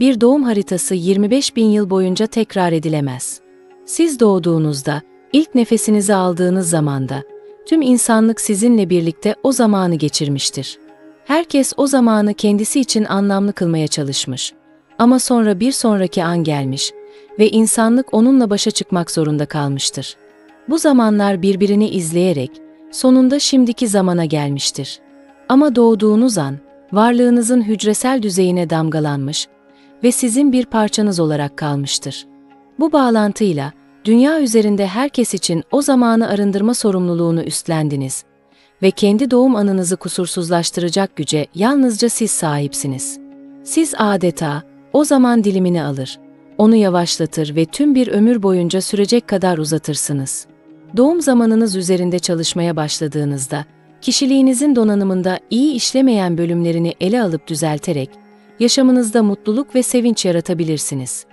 bir doğum haritası 25 bin yıl boyunca tekrar edilemez. Siz doğduğunuzda, ilk nefesinizi aldığınız zamanda, tüm insanlık sizinle birlikte o zamanı geçirmiştir. Herkes o zamanı kendisi için anlamlı kılmaya çalışmış. Ama sonra bir sonraki an gelmiş ve insanlık onunla başa çıkmak zorunda kalmıştır. Bu zamanlar birbirini izleyerek sonunda şimdiki zamana gelmiştir. Ama doğduğunuz an varlığınızın hücresel düzeyine damgalanmış ve sizin bir parçanız olarak kalmıştır. Bu bağlantıyla dünya üzerinde herkes için o zamanı arındırma sorumluluğunu üstlendiniz ve kendi doğum anınızı kusursuzlaştıracak güce yalnızca siz sahipsiniz. Siz adeta o zaman dilimini alır, onu yavaşlatır ve tüm bir ömür boyunca sürecek kadar uzatırsınız. Doğum zamanınız üzerinde çalışmaya başladığınızda, kişiliğinizin donanımında iyi işlemeyen bölümlerini ele alıp düzelterek, yaşamınızda mutluluk ve sevinç yaratabilirsiniz.